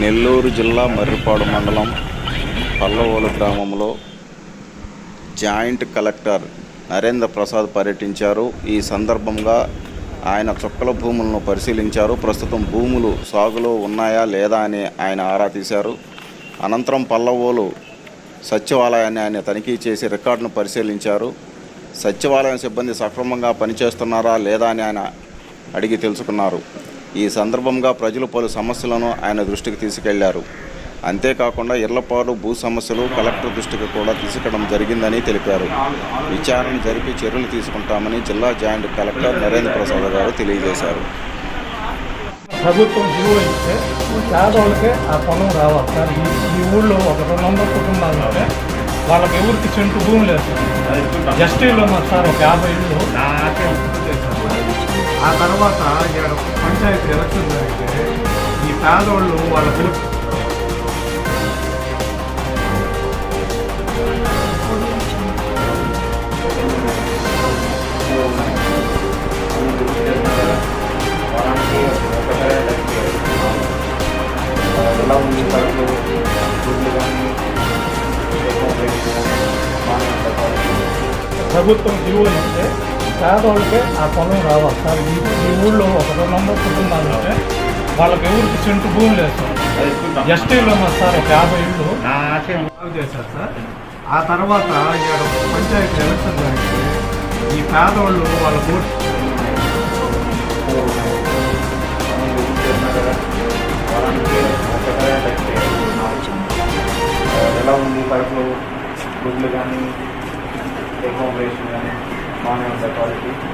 నెల్లూరు జిల్లా మర్రిపాడు మండలం పల్లవోలు గ్రామంలో జాయింట్ కలెక్టర్ నరేంద్ర ప్రసాద్ పర్యటించారు. ఈ సందర్భంగా ఆయన చుక్కల భూములను పరిశీలించారు. ప్రస్తుతం భూములు సాగులో ఉన్నాయా లేదా అని ఆయన ఆరా తీశారు. అనంతరం పల్లవోలు సచివాలయాన్ని ఆయన తనిఖీ చేసి రికార్డును పరిశీలించారు. సచివాలయం సిబ్బంది సక్రమంగా పనిచేస్తున్నారా లేదా అని ఆయన అడిగి తెలుసుకున్నారు. ఈ సందర్భంగా ప్రజలు పలు సమస్యలను ఆయన దృష్టికి తీసుకెళ్ళారు. అంతేకాకుండా ఇళ్ళపాలు భూ సమస్యలు కలెక్టర్ దృష్టికి కూడా తీసుకెళ్ళడం జరిగిందని తెలిపారు. విచారణ జరిపి చర్యలు తీసుకుంటామని జిల్లా జాయింట్ కలెక్టర్ నరేంద్ర ప్రసాద్ గారు తెలియజేశారు. ప్రభుత్వం జీవో ఇస్తే పేదవాళ్ళకే ఆ పొలం రావాలి. సార్ ఈ ఈ ఊళ్ళో ఒక రెండు వందల కుటుంబాలు ఉంటే వాళ్ళకి ఎవరికి చెంటు భూమి లేదు. ఉన్నారు సార్ ఒక యాభై ఇళ్ళు. నాకే ఆ తర్వాత ఇక్కడ పంచాయతీ ఎలక్షన్ జరిగితే ఈ పేదవాళ్ళు వాళ్ళ పిలుపు ఎలా ఉంది కడుపు గుడ్లు కానీ ప్రభుత్వం జీవో ఇస్తే పేదవాళ్ళకే ఆ పొలం రావాలి. సార్ ఈ ఈ ఊళ్ళో ఒక రెండు వందల కుటుంబాలు ఉంటే వాళ్ళకి ఎవరికి చెంటు భూమి లేదు సార్. ఎస్టీలో ఉన్నారు సార్ ఒక యాభై ఇళ్ళు. బాగు చేశారు సార్. ఆ తర్వాత ఇక్కడ పంచాయతీ ఎలక్షన్ జరిగితే ఈ పేదవాళ్ళు వాళ్ళ ఓటు ఎలా ఉంది? కడుపులో గుడ్లు కానీ అకామిడేషన్ కానీ? honor of the quality.